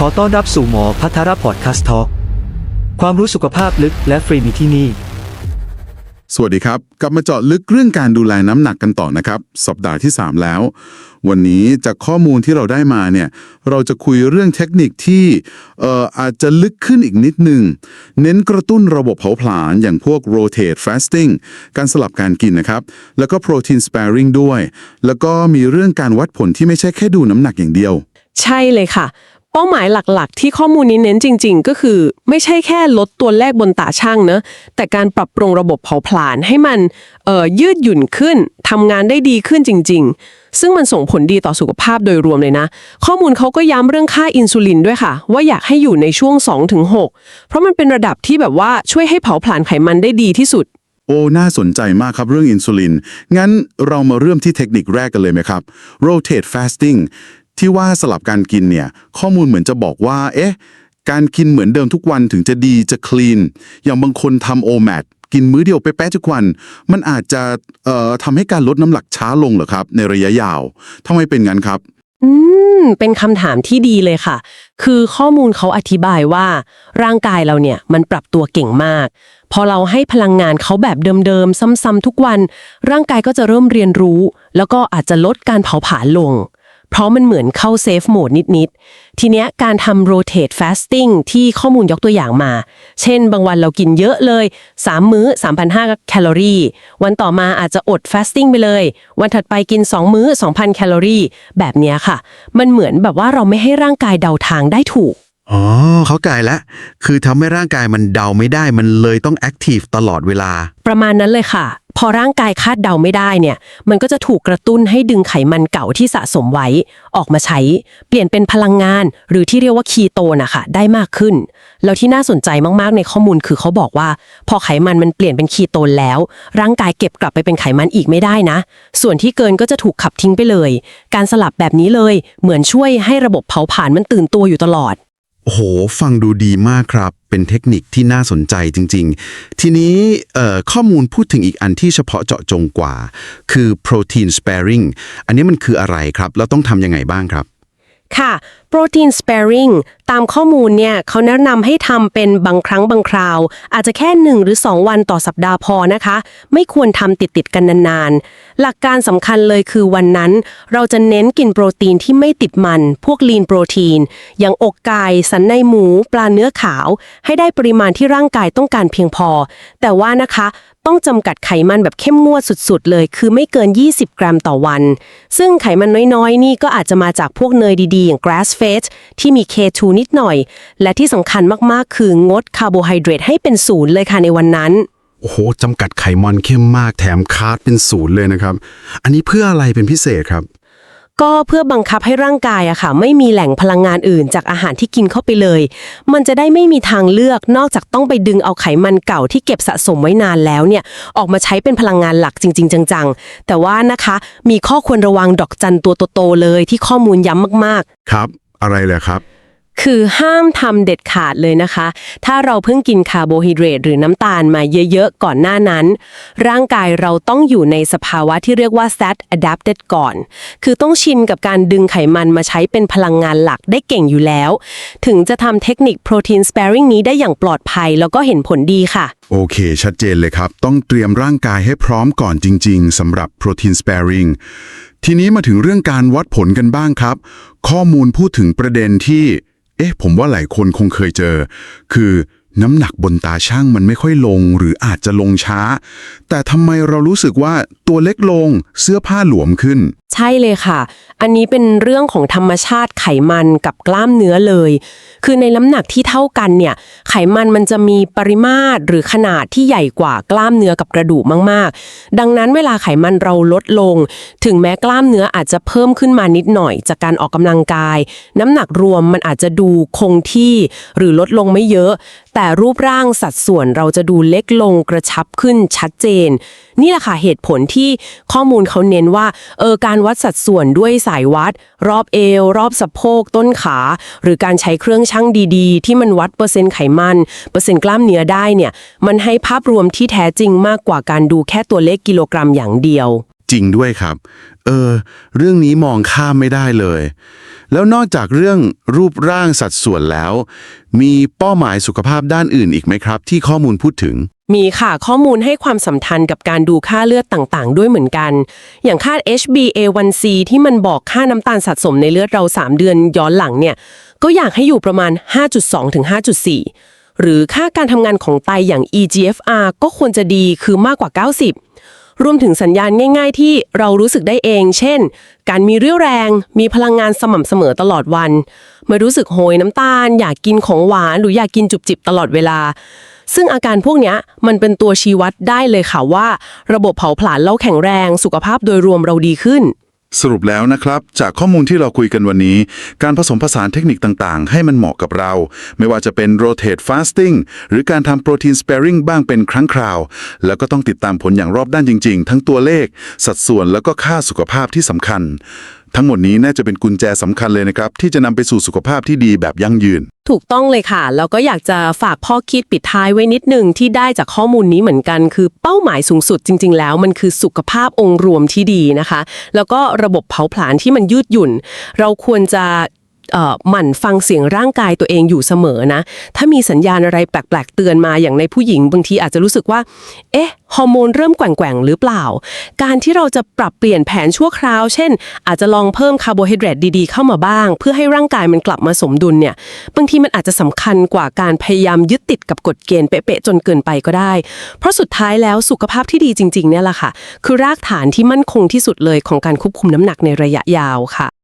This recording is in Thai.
ขอต้อนรับสู่หมอพัทรพอดคาสต์ทอความรู้สุขภาพลึกและฟรีมีที่นี่ สวัสดีครับ กลับมาเจาะลึกเรื่องการดูแลน้ำหนักกันต่อนะครับ สัปดาห์ที่ 3 แล้ว วันนี้จากข้อมูลที่เราได้มาเนี่ย เราจะคุยเรื่องเทคนิคที่เอ่ออาจจะลึกขึ้นอีกนิดหนึ่งเน้นกระตุ้นระบบเผาผลาญอย่างพวก rotate fasting การสลับการกินนะครับ แล้วก็ protein sparing ด้วย แล้วก็มีเรื่องการวัดผลที่ไม่ใช่แค่ดูน้ำหนักอย่างเดียว ใช่เลยค่ะ เป้าหมายหลักๆ ที่ข้อมูลนี้เน้นจริง ๆ ก็คือ ไม่ใช่แค่ลดตัวเลขบนตาช่างเนะแต่การปรับปรุงระบบเผาผลาญให้มันเอ่อยืดหยุ่นขึ้นทำงานได้ดีขึ้นจริง ๆ ซึ่งมันส่งผลดีต่อสุขภาพโดยรวมเลยนะ ข้อมูลเขาก็ย้ำเรื่องค่าอินซูลินด้วยค่ะ ว่าอยากให้อยู่ในช่วง 2-6 เพราะมันเป็นระดับที่แบบว่าช่วยให้เผาผลาญไขมันได้ดีที่สุดโอ้ น่าสนใจมากครับเรื่องอินซูลิน งั้นเรามาเริ่มที่เทคนิคแรกกันเลยไหมครับ rotate fasting ที่ว่าสลับการกินเนี่ยข้อมูลเหมือนจะบอกว่า เอ๊ะ การกินเหมือนเดิมทุกวันถึงจะดีจะคลีน อย่างบางคนทำโอแมทกินมื้อเดียวไปแป๊ะทุกวัน มันอาจจะเอ่อทำให้การลดน้ำหนักช้าลงเหรอครับ ในระยะยาวทำไมเป็นงั้นครับ อืม เป็นคำถามที่ดีเลยค่ะ คือข้อมูลเขาอธิบายว่า ร่างกายเราเนี่ยมันปรับตัวเก่งมาก พอเราให้พลังงานเขาแบบเดิมๆ ซ้ำๆทุกวัน ร่างกายก็จะเริ่มเรียนรู้ แล้วก็อาจจะลดการเผาผลาญลง เพราะมันเหมือนเข้าเซฟโหมดนิดๆ ทีเนี้ยการทำ rotate fasting ที่ข้อมูลยกตัวอย่างมา เช่น บางวันเรากินเยอะเลย 3 มื้อ 3,500 แคลอรี่ วันต่อมาอาจจะอด fasting ไปเลย วันถัดไปกิน 2 มื้อ 2,000 แคลอรี่ แบบเนี้ยค่ะ มันเหมือนแบบว่าเราไม่ให้ร่างกายเดาทางได้ถูก อ๋อ เข้าใจแล้วคือทำให้ร่างกายมันเดาไม่ได้ มันเลยต้องแอคทีฟตลอดเวลา ประมาณนั้นเลยค่ะ พอร่างกายคาดเดาไม่ได้เนี่ย มันก็จะถูกกระตุ้นให้ดึงไขมันเก่าที่สะสมไว้ ออกมาใช้ เปลี่ยนเป็นพลังงาน หรือที่เรียกว่าคีโตนนะคะได้มากขึ้น แล้วที่น่าสนใจมากๆในข้อมูลคือเขาบอกว่า พอไขมันมันเปลี่ยนเป็นคีโตนแล้ว ร่างกายเก็บกลับไปเป็นไขมันอีกไม่ได้นะ ส่วนที่เกินก็จะถูกขับทิ้งไปเลย การสลับแบบนี้เลย เหมือนช่วยให้ระบบเผาผลาญมันตื่นตัวอยู่ตลอด โอ้โห ฟังดูดีมากครับ เป็นเทคนิคที่น่าสนใจจริง ๆ ทีนี้ข้อมูลพูดถึงอีกอันที่เฉพาะเจาะจงกว่า คือ protein sparing อันนี้มันคืออะไรครับ แล้วต้องทำยังไงบ้างครับ ค่ะ protein sparing ตามข้อมูลเนี่ยเขาแนะนำให้ทำเป็นบางครั้งบางคราว อาจจะแค่ 1 หรือ 2 วันต่อสัปดาห์พอนะคะ ไม่ควรทำติดติดๆกันนานๆ หลักการสำคัญเลยคือวันนั้น เราจะเน้นกินโปรตีนที่ไม่ติดมัน พวกลีนโปรตีน อย่างอกไก่สันในหมู ปลาเนื้อขาว ให้ได้ปริมาณที่ร่างกายต้องการเพียงพอ แต่ว่านะคะ ต้องจำกัดไขมันแบบเข้มงวดสุดๆ เลย คือไม่เกิน 20 กรัมต่อวัน ซึ่งไขมันน้อยๆ นี่ก็อาจจะมาจากพวกเนยดีๆ อย่าง grass fed ที่มี K2 นิดหน่อย และที่สำคัญมากๆ คืองดคาร์โบไฮเดรตให้เป็นศูนย์เลยค่ะในวันนั้น โอ้โหจำกัดไขมันเข้มมากแถมคาร์บเป็นศูนย์เลยนะครับ อันนี้เพื่ออะไรเป็นพิเศษครับ ก็เพื่อบังคับให้ร่างกายอะค่ะ ไม่มีแหล่งพลังงานอื่นจากอาหารที่กินเข้าไปเลย มันจะได้ไม่มีทางเลือกนอกจากต้องไปดึงเอาไขมันเก่าที่เก็บสะสมไว้นานแล้วเนี่ยออกมาใช้เป็นพลังงานหลักจริง ๆ จังๆ แต่ว่านะคะมีข้อควรระวังดอกจันตัวโตๆเลยที่ข้อมูลย้ำมากๆ ครับ อะไรเลยครับ คือห้ามทำเด็ดขาดเลยนะคะ ถ้าเราเพิ่งกินคาร์โบไฮเดรตหรือน้ำตาลมาเยอะๆ ก่อนหน้านั้น ร่างกายเราต้องอยู่ในสภาวะที่เรียกว่า fat adapted ก่อน คือต้องชินกับการดึงไขมันมาใช้เป็นพลังงานหลักได้เก่งอยู่แล้ว ถึงจะทำเทคนิค protein sparing นี้ได้อย่างปลอดภัยแล้วก็เห็นผลดีค่ะ โอเค ชัดเจนเลยครับ ต้องเตรียมร่างกายให้พร้อมก่อนจริง ๆสำหรับ protein sparing ทีนี้มาถึงเรื่องการวัดผลกันบ้างครับ ข้อมูลพูดถึงประเด็นที่ เอ๊ะผมว่าหลายคนคงเคยเจอ คือ น้ำหนักบนตาช่างมันไม่ค่อยลงหรืออาจจะลงช้า แต่ทำไมเรารู้สึกว่าตัวเล็กลงเสื้อผ้าหลวมขึ้น ใช่เลยค่ะ อันนี้เป็นเรื่องของธรรมชาติไขมันกับกล้ามเนื้อเลย คือในน้ำหนักที่เท่ากันเนี่ย ไขมันมันจะมีปริมาตรหรือขนาดที่ใหญ่กว่ากล้ามเนื้อกับกระดูกมาก ๆ ดังนั้นเวลาไขมันเราลดลง ถึงแม้กล้ามเนื้ออาจจะเพิ่มขึ้นมานิดหน่อย จากการออกกำลังกาย น้ำหนักรวมมันอาจจะดูคงที่ หรือลดลงไม่เยอะ แต่รูปร่างสัดส่วนเราจะดูเล็กลงกระชับขึ้นชัดเจน นี่แหละค่ะเหตุผลที่ข้อมูลเขาเน้นว่าเออการวัดสัดส่วนด้วยสายวัด รอบเอว รอบสะโพก ต้นขา หรือการใช้เครื่องชั่งดีๆ ที่มันวัดเปอร์เซ็นต์ไขมัน เปอร์เซ็นต์กล้ามเนื้อได้เนี่ยมันให้ภาพรวมที่แท้จริงมากกว่าการดูแค่ตัวเลขกิโลกรัมอย่างเดียว จริงด้วยครับ เออ เรื่องนี้มองข้ามไม่ได้เลย แล้วนอกจากเรื่องรูปร่างสัดส่วนแล้ว มีเป้าหมายสุขภาพด้านอื่นอีกไหมครับ ที่ข้อมูลพูดถึง มีค่ะข้อมูลให้ความสำคัญกับการดูค่าเลือดต่างๆ ด้วยเหมือนกัน อย่างค่า HbA1c ที่มันบอกค่าน้ำตาลสะสมในเลือดเรา 3 เดือนย้อนหลังเนี่ย ก็อยากให้อยู่ประมาณ 5.2 ถึง 5.4 หรือค่าการทำงานของไตอย่าง eGFR ก็ควรจะดีคือมากกว่า 90 รวมถึงสัญญาณง่าย ๆ ที่เรารู้สึกได้เอง เช่น การมีเรี่ยวแรง มีพลังงานสม่ำเสมอตลอดวัน ไม่รู้สึกโหยน้ำตาล อยากกินของหวาน หรืออยากกินจุบจิบตลอดเวลา ซึ่งอาการพวกนี้มันเป็นตัวชี้วัดได้เลยค่ะว่า ระบบเผาผลาญเราแข็งแรง สุขภาพโดยรวมเราดีขึ้น สรุปแล้วนะครับ จากข้อมูลที่เราคุยกันวันนี้ การผสมผสานเทคนิคต่างๆ ให้มันเหมาะกับเรา ไม่ว่าจะเป็น rotate fasting หรือการทำ protein sparing บ้างเป็นครั้งคราว แล้วก็ต้องติดตามผลอย่างรอบด้านจริง ๆ ทั้งตัวเลข สัดส่วนแล้วก็ค่าสุขภาพที่สำคัญทั้งหมดนี้น่าจะเป็นกุญแจสำคัญเลยนะครับ ที่จะนำไปสู่สุขภาพที่ดีแบบยั่งยืน ถูกต้องเลยค่ะ แล้วก็อยากจะฝากข้อคิดปิดท้ายไว้นิดหนึ่งที่ได้จากข้อมูลนี้เหมือนกัน คือเป้าหมายสูงสุดจริง ๆ แล้ว มันคือสุขภาพองค์รวมที่ดีนะคะ แล้วก็ระบบเผาผลาญที่มันยืดหยุ่น เราควรจะ หมั่นฟังเสียงร่างกายตัวเองอยู่เสมอนะ ถ้ามีสัญญาณอะไรแปลกๆ เตือนมาอย่างในผู้หญิงบางทีอาจจะรู้สึกว่า เอ๊ะ ฮอร์โมนเริ่มแกว่งๆ หรือเปล่า การที่เราจะปรับเปลี่ยนแผนชั่วคราว เช่น อาจจะลองเพิ่มคาร์โบไฮเดรตดีๆ เข้ามาบ้าง เพื่อให้ร่างกายมันกลับมาสมดุลเนี่ย บางทีมันอาจจะสำคัญกว่าการพยายามยึดติดกับกฎเกณฑ์เป๊ะๆ จนเกินไปก็ได้ เพราะสุดท้ายแล้วสุขภาพที่ดีจริงๆ เนี่ยแหละค่ะ คือรากฐานที่มั่นคงที่สุดเลยของการควบคุมน้ำหนักในระยะยาวค่ะ